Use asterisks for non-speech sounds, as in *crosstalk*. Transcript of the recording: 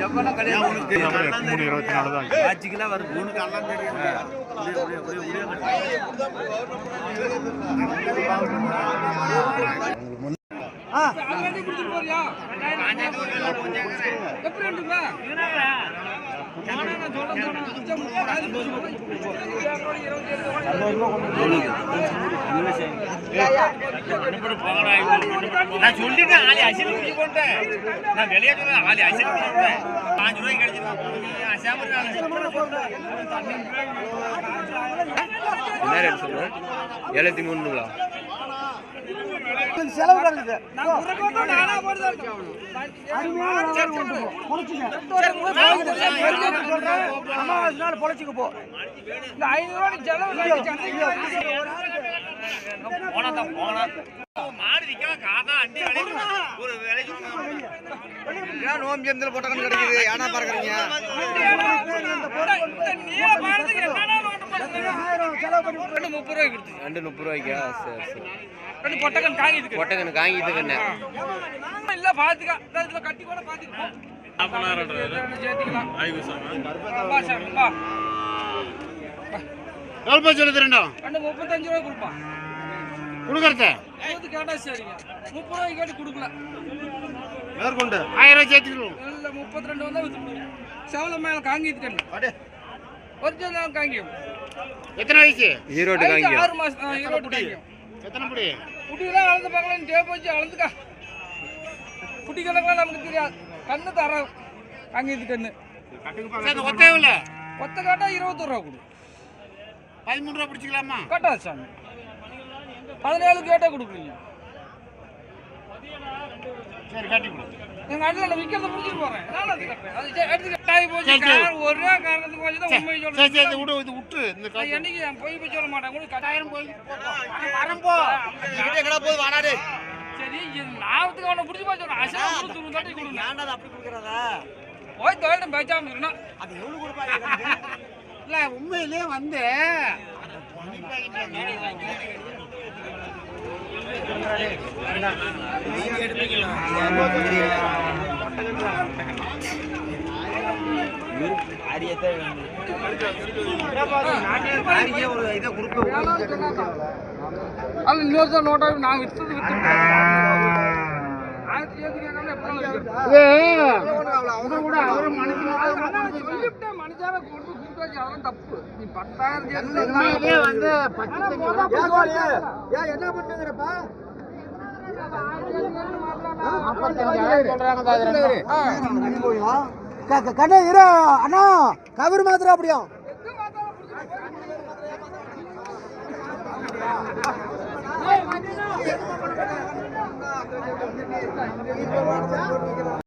மூணு இருபத்தி நாலு தான் ஆச்சுக்கெல்லாம் வரும். உனக்கு எல்லாம் தெரியும். நான் சொல்லிட்டேன் ஆளி அசில் குடிச்சு கொண்டேன் நான் வெளியே சொல்றேன் ஆளி அசில் குடிச்சு கொண்டேன் பாஞ்சு ரூபாய்க்கு கிடைச்சிருக்கேன் அசாம என்ன ரேட் சொல்கிறேன் எழுபத்தி மூணுங்களா செலவு அமாவாசை நாள் பொழைச்சிக்க போ இந்த ஐநூறு போனா ஏன் நோம்பி எந்தில் போட்ட கணக்கு கிடைக்குது. ஏன்னா பண்ணி ரெண்டு முப்பது ரூபாய்க்கு கொடுத்து. ரெண்டு முப்பது ரூபாய்க்கா? சரி சரி. ரெண்டு பொட்டக்கன் காங்கிதுக்கு பொட்டக்கண்ணு காங்கிட்டு கண்ணு இல்ல பாத்துக்க. இதுல கட்டி கூட பாத்துக்க. முப்பத்தஞ்சு ரூபாய் கொடுப்பான் கொடுக்கறத? இருபது கேட்டா சரிங்க. முப்பது ரூபாய்க்கு கேட்டு கொடுக்கல. மேற்கொண்டு. ஆயிரம் ரூபாய் இல்ல முப்பத்தி ரெண்டு வந்தா வித்து செவல மேல ஒரிஜினல் காங்கியம். எத்தனை வயசு? ஈரோடு காங்கியம். ஆறு மாசம் ஈரோடு காங்கியம். எத்தனை படி? குட்டியெல்லாம் அளந்து பார்க்கலாம் டேப் வச்சு அளந்துக்கா குட்டி கணக்கெல்லாம் நமக்கு தெரியாது. கண்ணு தர காங்கியது கண்ணு. சரி ஒத்தே காட்டா இருபத்தொரு ரூபா கொடு. பதிமூணு ரூபா பிடிச்சிக்கலாமா? காட்டா சாமி. பதினேழு கேட்டா கொடுக்குறீங்க. சரி கட்டி கொடு. எங்க அண்ணன் நான் விற்கிறத முடிச்சுட்டு போறேன். நான் அது கட்டுறேன். அது சரி, எடுத்துக்க. கட்டாயி போச்சு. சரி, சரி. ஒரே காரணத்துக்கு வச்சு தான் உண்மையை சரி சொல்றேன். சரி இது விடு இது விட்டு இந்த காசு என்னைக்கு நான் பொய் போய் சொல்ல மாட்டேன். உங்களுக்கு கட்டாயம் போய் வரம்போ எங்கடா போய் வாடாடே சரி நாவத்துக்கு அவனை பிடிச்சி போய் சொல்றேன். அசா கொடுத்து நூறு தட்டி கொடுங்க. ஏன்டா அப்படி கொடுக்குறதா? போய் தொழிலும் பேச்சாம இருக்கணும் அது எவ்வளோ கொடுப்பாங்க *laughs* இல்ல உண்மையிலே வந்து அது இன்னொரு நோட்டா நான் வித்தது வித்து ஆயிரத்தி ஏழு கேட்காம எப்படி கூட அவரு மனசுல சொல்லிவிட்டேன் மனுஷால கூட்டாச்சு அதெல்லாம் தப்பு. நீ பத்தாயிரம் வந்து பச்சை என்ன பண்ணுங்கிறப்பா கண்ணே இரு அண்ணா கவர் மாத்திரம் அப்படியும்